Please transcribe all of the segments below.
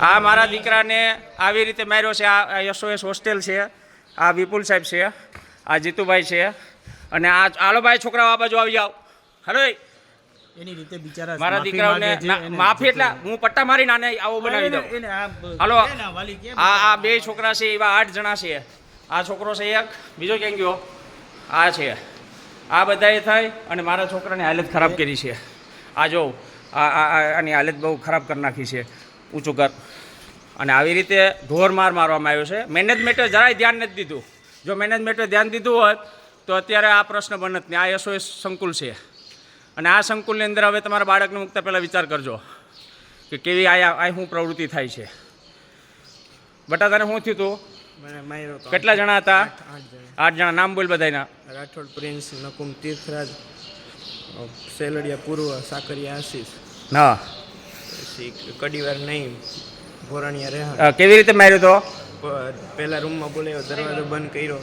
આ મારા દીકરાને આવી રીતે માર્યો છે. આ એસઓએસ હોસ્ટેલ છે. આ વિપુલ સાહેબ છે. આ જીતુભાઈ છે. અને આ આલો ભાઈ છોકરાઓ આ બાજુ આવી જાઓ. હલો. એની રીતે બિચારા મારા દીકરાને દીકરાઓને માફી એટલે હું પટ્ટા મારીને આને આવો બનાવી દઉં. હાલો. આ આ બે છોકરા છે એવા આઠ જણા છે. આ છોકરો છે એક બીજો કેમ ગયો? આ છે. આ બધાએ થાય અને મારા છોકરાની હાલત ખરાબ કરી છે. આ જો આ- આની હાલત બહુ ખરાબ કરી નાખી છે. ઊંચું કર અને આવી રીતે ઢોર માર મારવામાં આવ્યો છે. મેનેજમેન્ટે જરાય ધ્યાન નથી દીધું. જો મેનેજમેન્ટે ધ્યાન દીધું હોત તો અત્યારે આ પ્રશ્ન બનત નહીં. આ એસઓએસ સંકુલ છે. અને આ સંકુલની અંદર હવે તમારા બાળકને મૂકતા પહેલાં વિચાર કરજો કે કેવી આયા આ શું પ્રવૃત્તિ થાય છે. બટા તને શું થયું તું મને કેટલા જણા હતા? આઠ જણા. નામ બોલ બધાના રાઠોડ પ્રિન્સ નકુમ તીર્થરાજ સેલડિયા પૂર્વ સાકરિયા આશીષ. હા. કડીવાર નહીં ભોરણિયા રેહાણ. કેવી રીતે માર્યો તો? પહેલા રૂમમાં બોલાવ્યો દરવાજો બંધ કર્યો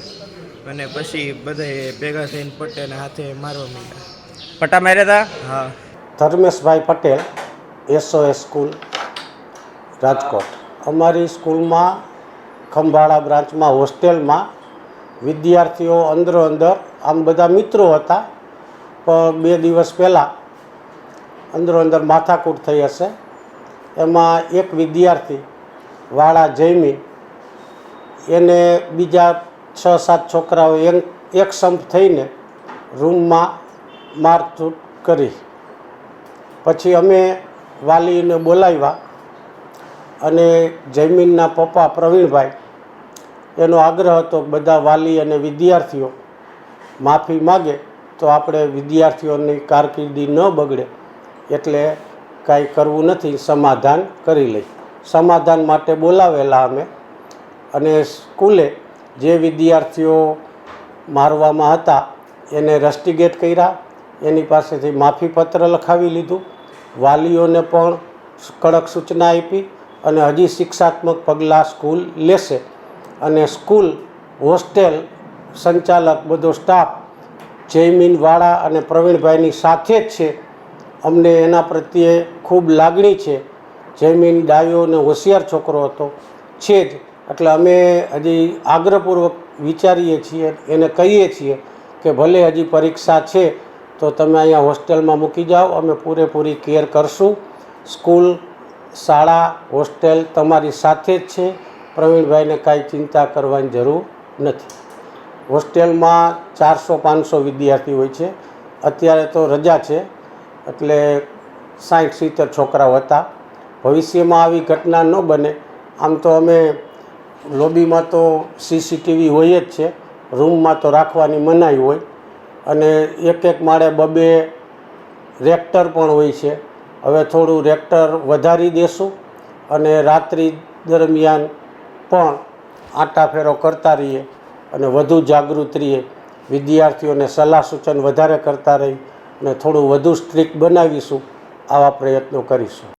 અને પછી બધાએ ભેગા થઈને પટેલ હાથે મારવા માંડ્યા. પટ્ટા માર્યા હતા હા. Dharmeshbhai Patel SOS school Rajkot. અમારી સ્કૂલમાં ખંભાળા બ્રાન્ચમાં હોસ્ટેલમાં વિદ્યાર્થીઓ અંદરો અંદર આમ બધા મિત્રો હતા પણ બે દિવસ પહેલાં અંદરો અંદર માથાકૂટ થઈ હશે. એમાં એક વિદ્યાર્થી વાળા જૈમી એને બીજા છ સાત છોકરાઓ એક એક સંપ થઈને રૂમમાં મારઝૂટ કરી. પછી અમે વાલીને બોલાવ્યા અને જૈમીનના પપ્પા પ્રવીણભાઈ, એનો આગ્રહ હતો બધા વાલી અને વિદ્યાર્થીઓ માફી માગે તો આપણે વિદ્યાર્થીઓની કારકિર્દી ન બગડે. એટલે કાંઈ કરવું નથી, સમાધાન કરી લઈ સમાધાન માટે બોલાવેલા અમે. અને સ્કૂલે જે વિદ્યાર્થીઓ મારવામાં હતા, એને રસ્ટિગેટ કર્યા. એની પાસેથી માફીપત્ર લખાવી લીધું. વાલીઓને પણ કડક સૂચના આપી અને હજી શિક્ષાત્મક પગલાં સ્કૂલ લેશે. અને સ્કૂલ, હોસ્ટેલ સંચાલક બધો સ્ટાફ જયમીનવાળા અને પ્રવીણભાઈની સાથે જ છે. અમને એના પ્રત્યે ખૂબ લાગણી છે. જયમીન ડાયો અને હોશિયાર છોકરો હતો. છે જ. એટલે અમે હજી આગ્રહપૂર્વક વિચારીએ છીએ, એને કહીએ છીએ કે ભલે હજી પરીક્ષા છે, તો તમે અહીંયા હોસ્ટેલમાં મૂકી જાઓ. અમે પૂરેપૂરી કેર કરશું. સ્કૂલ, શાળા, હોસ્ટેલ તમારી સાથે જ છે. પ્રવીણભાઈને કાંઈ ચિંતા કરવાની જરૂર નથી. હોસ્ટેલમાં ચારસો પાંચસો વિદ્યાર્થી હોય છે. અત્યારે તો રજા છે. એટલે સાઠ સિત્તેર છોકરાઓ હતા. ભવિષ્યમાં આવી ઘટના ન બને. આમ તો અમે લોબીમાં તો સીસીટીવી હોય જ છે. રૂમમાં તો રાખવાની મનાઈ હોય. અને એક એક માળે બબે રેક્ટર પણ હોય છે. હવે થોડું રેક્ટર વધારી દેશું અને રાત્રિ દરમિયાન પણ આંટાફેરો કરતા રહીએ અને વધુ જાગૃત રહીએ. વિદ્યાર્થીઓને સલાહ સૂચન વધારે કરતા રહી. અને થોડું વધુ સ્ટ્રીક બનાવીશું આવા પ્રયત્નો કરીશું.